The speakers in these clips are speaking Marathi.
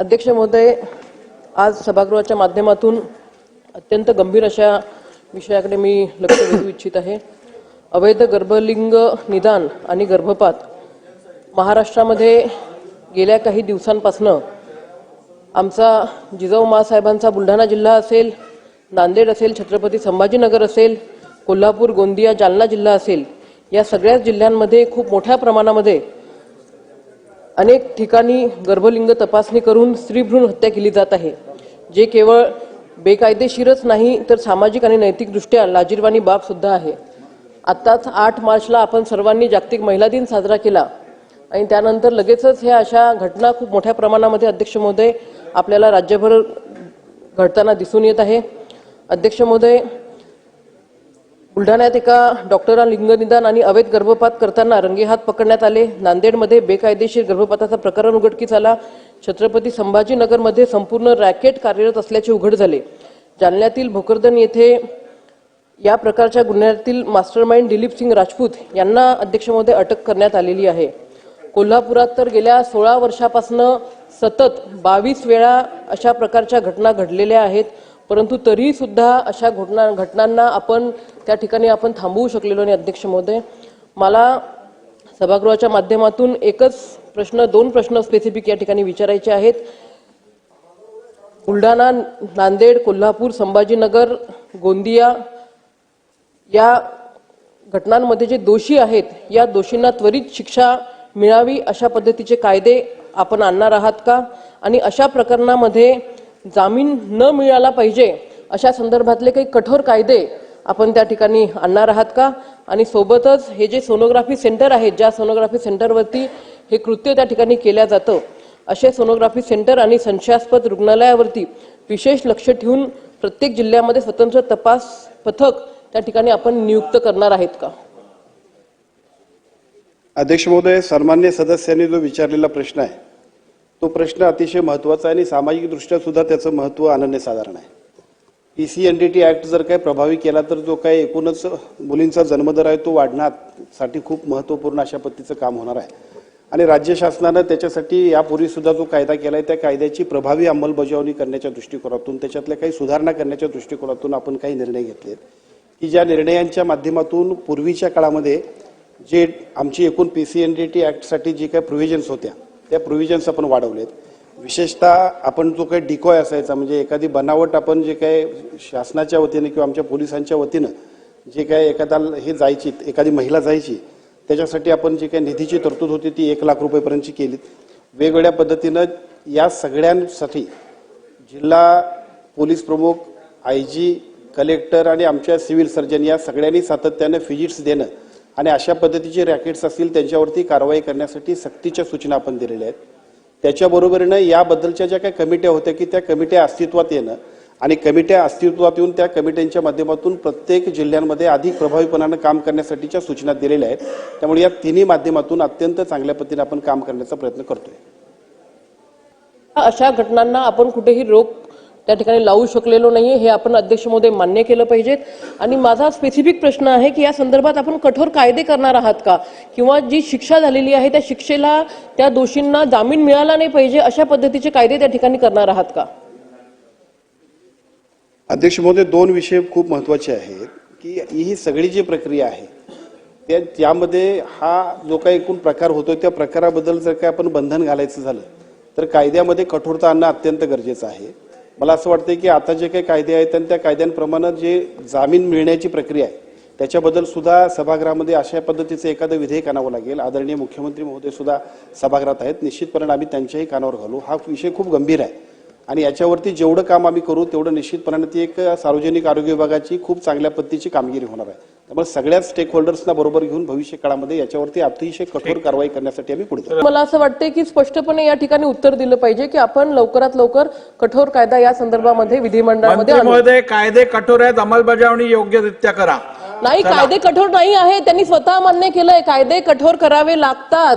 अध्यक्ष महोदय आज सभागृहाच्या माध्यमातून अत्यंत गंभीर अशा विषयाकडे मी लक्ष वेधू इच्छित आहे. अवैध गर्भलिंग निदान आणि गर्भपात महाराष्ट्रामध्ये गेल्या काही दिवसांपासनं आमचा जिजाऊ मासाहेबांचा बुलढाणा जिल्हा असेल नांदेड असेल छत्रपती संभाजीनगर असेल कोल्हापूर गोंदिया जालना जिल्हा असेल या सगळ्याच जिल्ह्यांमध्ये खूप मोठ्या प्रमाणामध्ये अनेक ठिकाणी गर्भलिंग तपासणी करून स्त्रीभ्रूण हत्या केली जात आहे जे केवळ बेकायदेशीरच नाही तर सामाजिक आणि नैतिकदृष्ट्या लाजीरवाणी बाब सुद्धा आहे. आत्ताच आठ मार्चला आपण सर्वांनी जागतिक महिला दिन साजरा केला आणि त्यानंतर लगेचच ह्या अशा घटना खूप मोठ्या प्रमाणामध्ये अध्यक्ष महोदय आपल्याला राज्यभर घडताना दिसून येत आहे. अध्यक्ष महोदय बुलढाण्यात एका डॉक्टरला लिंगनिदान आणि अवैध गर्भपात करताना रंगेहात पकडण्यात आले. नांदेडमध्ये बेकायदेशीर गर्भपाताचा प्रकरण उघडकीस आला. छत्रपती संभाजीनगरमध्ये संपूर्ण रॅकेट कार्यरत असल्याचे उघड झाले. जालन्यातील भोकरदन येथे या प्रकारच्या गुन्ह्यातील मास्टरमाइंड दिलीप सिंग राजपूत यांना अध्यक्षमध्ये अटक करण्यात आलेली आहे. कोल्हापुरात तर गेल्या सोळा वर्षापासनं सतत बावीस वेळा अशा प्रकारच्या घटना घडलेल्या आहेत. परंतु तरी सुद्धा अशा घटना घटनांना आपण त्या ठिकाणी आपण थांबवू शकलेलो नाही अध्यक्ष महोदय. मला सभागृहाच्या माध्यमातून एकच प्रश्न दोन प्रश्न स्पेसिफिक या ठिकाणी विचारायचे आहेत. बुलढाणा नांदेड कोल्हापूर संभाजीनगर गोंदिया या घटनांमध्ये जे दोषी आहेत या दोषींना त्वरित शिक्षा मिळावी अशा पद्धतीचे कायदे आपण आणणार आहात का? आणि अशा प्रकरणामध्ये जामीन न मिळाला पाहिजे अशा संदर्भातले काही कठोर कायदे आपण त्या ठिकाणी आणणार आहात का? आणि सोबतच हे जे सोनोग्राफी सेंटर आहेत ज्या सोनोग्राफी सेंटरवरती हे कृत्य त्या ठिकाणी केल्या जातं असे सोनोग्राफी सेंटर आणि संशयास्पद रुग्णालयावरती विशेष लक्ष ठेवून प्रत्येक जिल्ह्यामध्ये स्वतंत्र तपास पथक त्या ठिकाणी आपण नियुक्त करणार आहेत का? अध्यक्ष महोदय सन्मान्य सदस्यांनी जो विचारलेला प्रश्न आहे तो प्रश्न अतिशय महत्त्वाचा आहे आणि सामाजिकदृष्ट्या सुद्धा त्याचं महत्त्व अनन्यसाधारण आहे. P C N D T act जर काही प्रभावी केला तर जो काही एकूणच मुलींचा जन्मदर आहे तो वाढण्यासाठी खूप महत्त्वपूर्ण अशा पद्धतीचं काम होणार आहे. आणि राज्य शासनानं त्याच्यासाठी यापूर्वी सुद्धा जो कायदा केलाय त्या कायद्याची प्रभावी अंमलबजावणी करण्याच्या दृष्टिकोनातून त्याच्यातल्या काही सुधारणा करण्याच्या दृष्टिकोनातून आपण काही निर्णय घेतलेत की ज्या निर्णयांच्या माध्यमातून पूर्वीच्या काळामध्ये जे आमची एकूण P C N D T ॲक्टसाठी जी काही प्रोव्हिजन्स होत्या त्या प्रोव्हिजन्स आपण वाढवलेत. विशेषतः आपण जो काही डिकॉय असायचा म्हणजे एखादी बनावट आपण जे काही शासनाच्या वतीनं किंवा आमच्या पोलिसांच्या वतीनं जे काय एखादा हे जायची एखादी महिला जायची त्याच्यासाठी आपण जी काही निधीची तरतूद होती ती एक लाख रुपयेपर्यंतची केली वेगवेगळ्या पद्धतीनं या सगळ्यांसाठी जिल्हा पोलीस प्रमुख आय जी कलेक्टर आणि आमच्या सिव्हिल सर्जन या सगळ्यांनी सातत्यानं फिजिट्स देणं आणि अशा पद्धतीचे रॅकेट्स असतील त्यांच्यावरती कारवाई करण्यासाठी सक्तीच्या सूचना आपण दिलेल्या आहेत. त्याच्याबरोबरीनं याबद्दलच्या ज्या काही कमिट्या होत्या की त्या कमिट्या अस्तित्वात येणं आणि कमिट्या अस्तित्वात येऊन त्या कमिट्यांच्या माध्यमातून प्रत्येक जिल्ह्यांमध्ये अधिक प्रभावीपणानं काम करण्यासाठीच्या सूचना दिलेल्या आहेत. त्यामुळे या तिन्ही माध्यमातून अत्यंत चांगल्या पद्धतीने आपण काम करण्याचा प्रयत्न करतोय. अशा घटनांना आपण कुठेही रोख त्या ठिकाणी लावू शकलेलो नाही हे आपण अध्यक्ष महोदय मान्य केलं पाहिजेत. आणि माझा स्पेसिफिक प्रश्न आहे की या संदर्भात आपण कठोर कायदे करणार आहात का? किंवा जी शिक्षा झालेली आहे त्या शिक्षेला त्या दोषींना जामीन मिळाला नाही पाहिजे अशा पद्धतीचे कायदे त्या ठिकाणी करणार आहात का? अध्यक्ष महोदय दोन विषय खूप महत्त्वाचे आहेत की ही सगळी जी प्रक्रिया आहे त्या त्यामध्ये हा जो काही एकूण प्रकार होतो त्या प्रकाराबद्दल जर काही आपण बंधन घालायचं झालं तर कायद्यामध्ये कठोरता आणणं अत्यंत गरजेचं आहे. मला असं वाटतं की आता जे काही कायदे आहेत आणि त्या कायद्यांप्रमाणे जे जामीन मिळण्याची प्रक्रिया आहे त्याच्याबद्दल सुद्धा सभागृहामध्ये अशा पद्धतीचं एखादं विधेयक आणावं लागेल. आदरणीय मुख्यमंत्री महोदय सुद्धा सभागृहात आहेत. निश्चितपणे आम्ही त्यांच्याही कानावर घालू. हा विषय खूप गंभीर आहे. आणि याच्यावरती जेवढं काम आम्ही करू तेवढं निश्चितपणाने ती एक सार्वजनिक आरोग्य विभागाची खूप चांगल्या पद्धतीची कामगिरी होणार आहे. त्यामुळे सगळ्याच स्टेक होल्डर्सना बरोबर घेऊन भविष्य काळामध्ये याच्यावरती अतिशय कठोर कारवाई करण्यासाठी आम्ही पुढे. मला असं वाटतंय की स्पष्टपणे या ठिकाणी उत्तर दिलं पाहिजे की आपण लवकरात लवकर कठोर कायदा या संदर्भामध्ये विधिमंडळामध्ये कायदे कठोर आहेत अंमलबजावणी योग्यरित्या करा. नाही कायदे कठोर नाही आहे त्यांनी स्वतः मान्य केलंय कायदे कठोर करावे लागतात.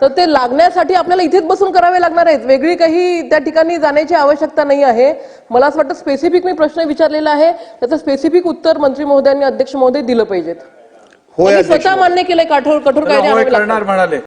तर ते लागण्यासाठी आपल्याला इथेच बसून करावे लागणार आहेत. वेगळी काही त्या ठिकाणी जाण्याची आवश्यकता नाही आहे. मला असं वाटतं स्पेसिफिक मी प्रश्न विचारलेला आहे. त्याचं स्पेसिफिक उत्तर मंत्री महोदयांनी अध्यक्ष महोदय दिलं पाहिजेत. स्वतः मान्य केलंय कठोर कठोर कायदे करणार म्हणाले.